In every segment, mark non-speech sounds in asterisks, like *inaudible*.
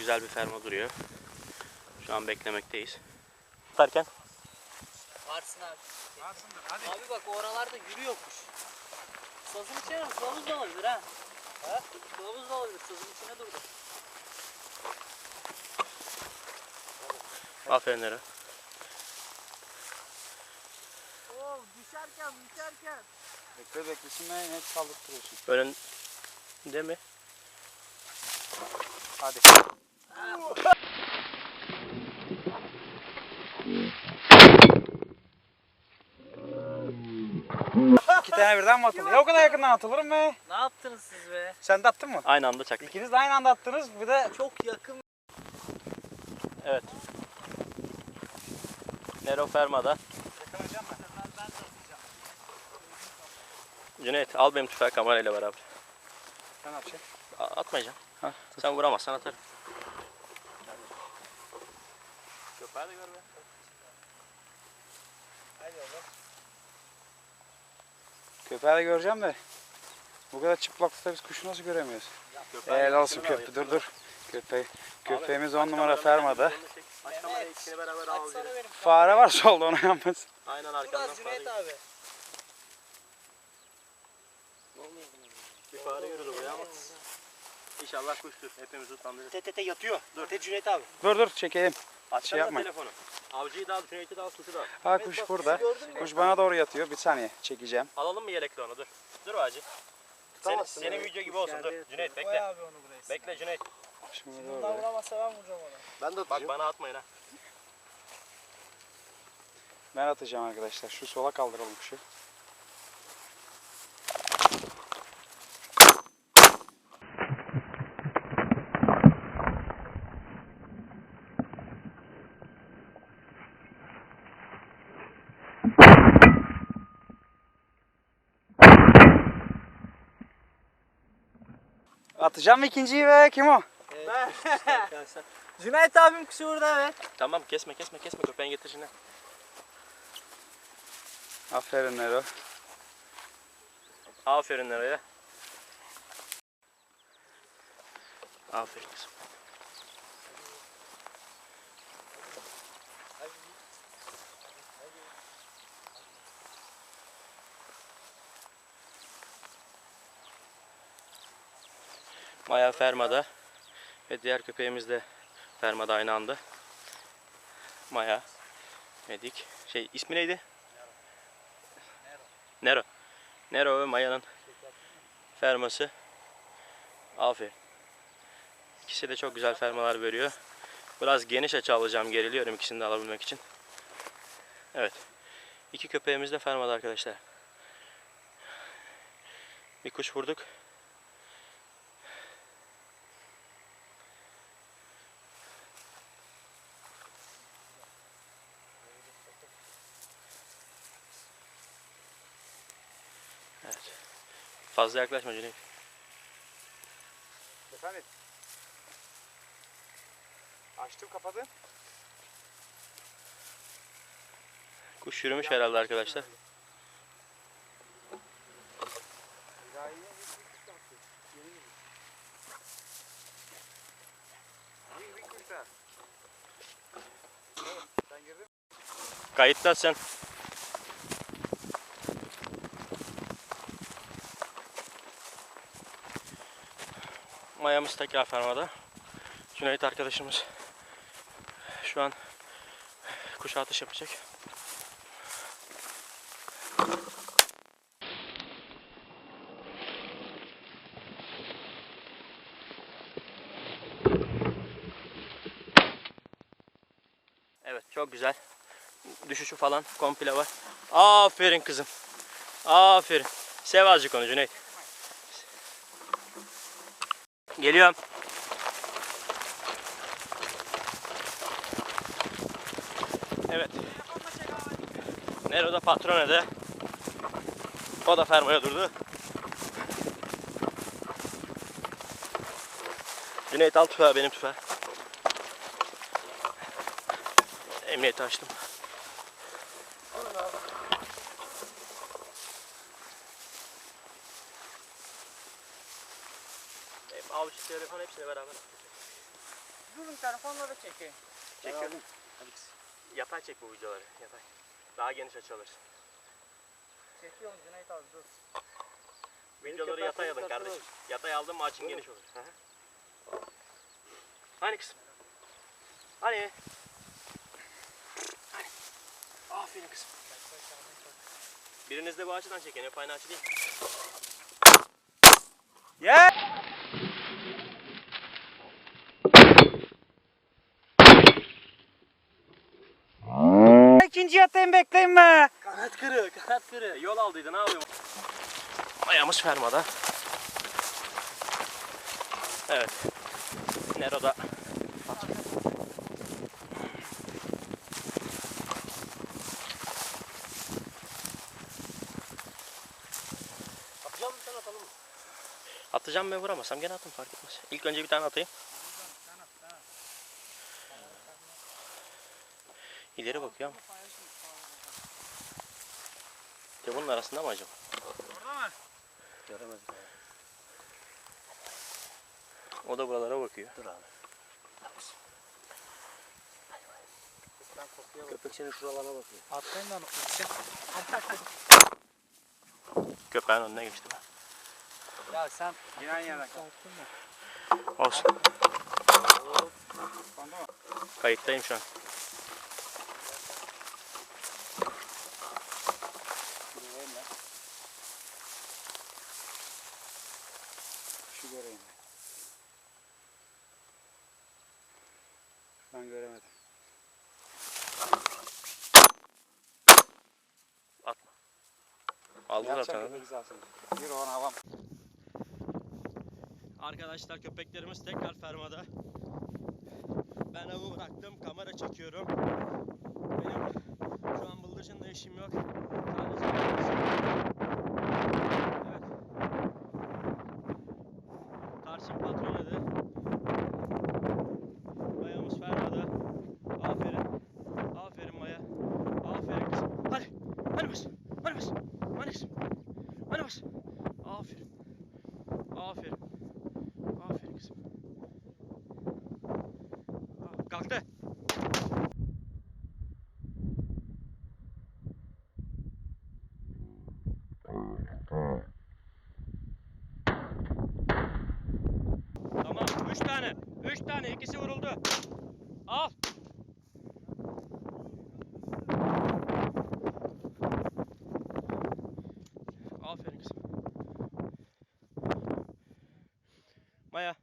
güzel bir ferma duruyor. Şu an beklemekteyiz. Tutarken Varsın abi. Abi bak oralarda yürüyormuş. Sazın içine mi? Kılavuz da olabilir ha. Ha? Kılavuz da olabilir. Sazın içine durdu. aferin Ero. Oo düşerken düşerken. Bekle beklesin ve net saldırtıyorsun. Önünde mi? Hadi. İki tane birden mi atılır? Ya o kadar yakından atılır mı? Ne yaptınız siz be? Sen de attın mı? Aynı anda çaktık. İkiniz de aynı anda attınız. Bir de Çok yakın. Evet. Nero fermada. Cüneyt al benim tüfeği kamerayla beraber. sen atacaksın. A- Atmayacağım. Ha, Sen vuramazsan atarım. Köpeği de gör be. Köpeği de göreceğim de. Bu kadar çıplaklıkta biz kuşu nasıl göremiyoruz? Köpeği Helal olsun köpü. Dur dur. Köpeği. Köpeğimiz on numara fermada. Aç kamerayı ikisini beraber al. Açsana benim. Fare var solda ona yanmaz. Aynen arkandan fare. Cüneyt abi. Bir fare yürüdü buraya ama. İnşallah kuştur. Hepimizi utandırır. TTT yatıyor. Dur. Te Cüneyt abi. Dur dur Açsana yapma. telefonu. Avcıyı da al, Cüneyt'i de al, kuşu da al. Ha kuş burada. Kuş bana doğru yatıyor. Bir saniye çekeceğim. Alalım mı yelekli onu? Dur. Dur Hacı. Senin, senin video gibi olsun. Dur. Cüneyt bekle. abi onu buraya. Bekle Cüneyt. Şimdi Bundan böyle. vuramazsa ben vuracağım ona. Ben de Bak bana atmayın ha. Ben atacağım arkadaşlar. Şu sola kaldıralım kuşu. Atacağım ikinciyi ve kim o? *laughs* Cüneyt abim kuşu burada be. Tamam kesme kesme kesme köpeğin getir şimdi. Aferin Nero. Aferin nereye? Aferin kızım. Maya fermada ve diğer köpeğimiz de fermada aynı anda. Maya dedik. Şey ismi neydi? Nero. Nero ve Maya'nın ferması. Aferin. İkisi de çok güzel fermalar veriyor. Biraz geniş açı alacağım. Geriliyorum ikisini de alabilmek için. Evet. İki köpeğimiz de fermada arkadaşlar. Bir kuş vurduk. Fazla yaklaşma Cüneyt. Efendim? Açtım kapadı. Kuş yürümüş herhalde arkadaşlar. Sen Mayamız tekrar fermada. Cüneyt arkadaşımız şu an kuşa atış yapacak. Evet çok güzel. Düşüşü falan komple var. Aferin kızım. Aferin. Sev azıcık onu Cüneyt. Geliyorum. Evet. Nero'da patronede. O da fermaya durdu. Cüneyt al tüfeği benim tüfeği. Emniyeti açtım. Hep avcı telefon hepsini beraber. durun telefonla da çekeyim. Çekiyorum. Yatay çek bu videoları. Yatay. Daha geniş açı alır. Çekiyorum Cüneyt abi dur. Videoları yatay alın kardeşim. Yatay aldın mı açın geniş olur. Hı hı. Hani kızım? Hani? Hani? Aferin kızım. Biriniz de bu açıdan çekin. Hep aynı açı değil. Ye! Ayağımız fermada. Evet. Nero'da. Atacağım mı sen atalım? Atacağım ve vuramazsam gene atın fark etmez. İlk önce bir tane atayım. İleri bakıyor ama. Ya bunun arasında mı acaba? Orada mı? Göremedim. O da buralara bakıyor. Dur abi. Köpek senin şuralarına bakıyor. Atlayın lan. Köpeğin önüne geçti be. Ya sen Yan yana. Olsun. Kondu mu? Kayıttayım şu an. Göreyim ben. Şu göreyim ben. Ben göremedim. Zaten. köpek hizasını. Yürü alam. Arkadaşlar köpeklerimiz tekrar fermada. Ben avı bıraktım. Kamera çekiyorum. Benim şu an bıldırcınla işim yok. Sadece Evet. Tarçın patronadı. Mayamız fermada. Aferin. Aferin Maya. Aferin kızım. Hadi. Hadi bas. Hadi bas. Hadi kızım. Hadi bas. Aferin. Aferin. Aferin kızım. Aa, Kalktı. Tamam. Üç tane. Üç tane. ikisi vuruldu. Al. Aferin kızım. Maya.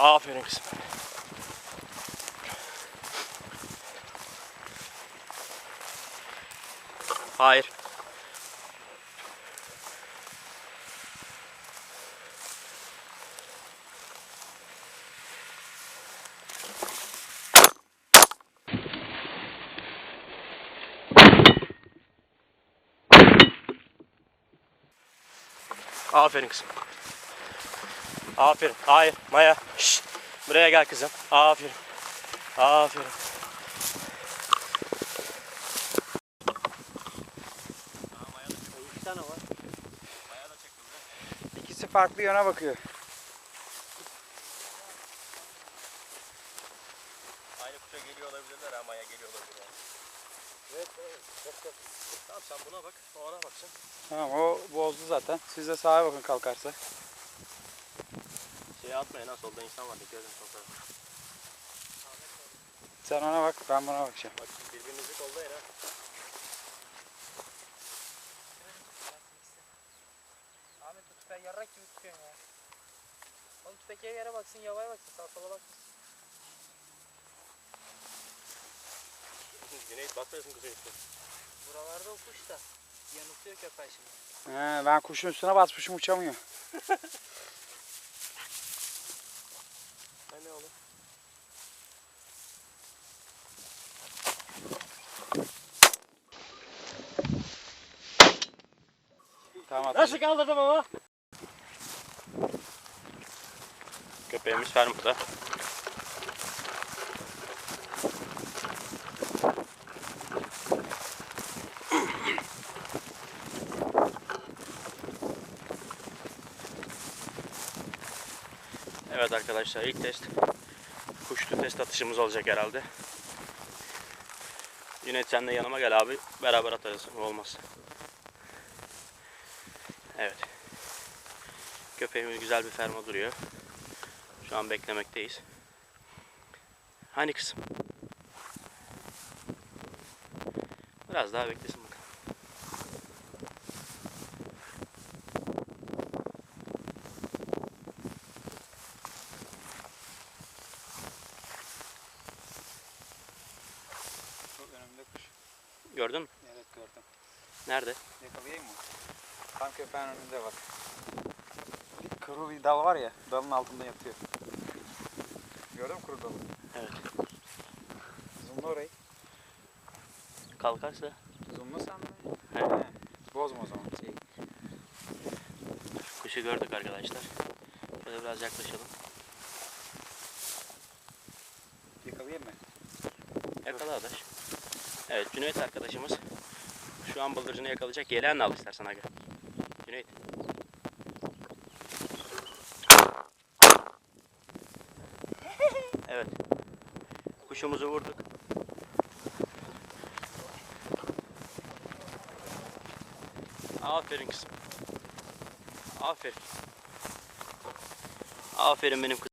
Aferin kızım. Hayır. Aferin kızım. Aferin. Hayır. Maya. Şşt. Buraya gel kızım. Aferin. Aferin. iki tane var. İkisi farklı yöne bakıyor. Aynı kuşa geliyor olabilirler ha Maya geliyor olabilir. Evet, evet. Çok çok. Tamam sen buna bak. O ona baksın. Tamam o bozdu zaten. Siz de sağa bakın kalkarsa. Şeye atmayın ha solda insan var. Dikkat edin sol. Sen ona bak ben buna bakacağım. Bak birbirinizi kollayın ha. Ahmet bu tüfeği yarrak gibi tutuyorsun ya. Oğlum tüfek ya yere baksın, yavaya baksın, sağa sola baksın. *laughs* Cüneyt basmayasın kuşun üstüne. Buralarda o kuş da yanıltıyor köpeği şimdi. He, ben kuşun üstüne basmışım uçamıyor. *laughs* Tamam. Nasıl kaldırdım ama? Köpeğimiz var burada. Evet arkadaşlar ilk test kuşlu test atışımız olacak herhalde. Yine sen de yanıma gel abi beraber atarız olmaz. Evet. Köpeğimiz güzel bir ferma duruyor. Şu an beklemekteyiz. Hani kızım? Biraz daha beklesin bakalım. Şu önümde kuş. Gördün mü? Evet gördüm. Nerede? Yakalayayım mı? Tam köpeğin önünde bak. Bir kuru bir dal var ya, dalın altında yatıyor. Gördün mü kuru dalı? Evet. Zoomla orayı. Kalkarsa. Zoomla sen de. He. Bozma o zaman. Şey, Kuşu gördük arkadaşlar. Şöyle biraz yaklaşalım. yakalayayım mı? Yakala adaş. Evet Cüneyt arkadaşımız şu an bıldırcını yakalayacak. Yeleğini al istersen aga. Cüneyt. Evet. Kuşumuzu vurduk. Aferin kızım. Aferin. Aferin benim kızım.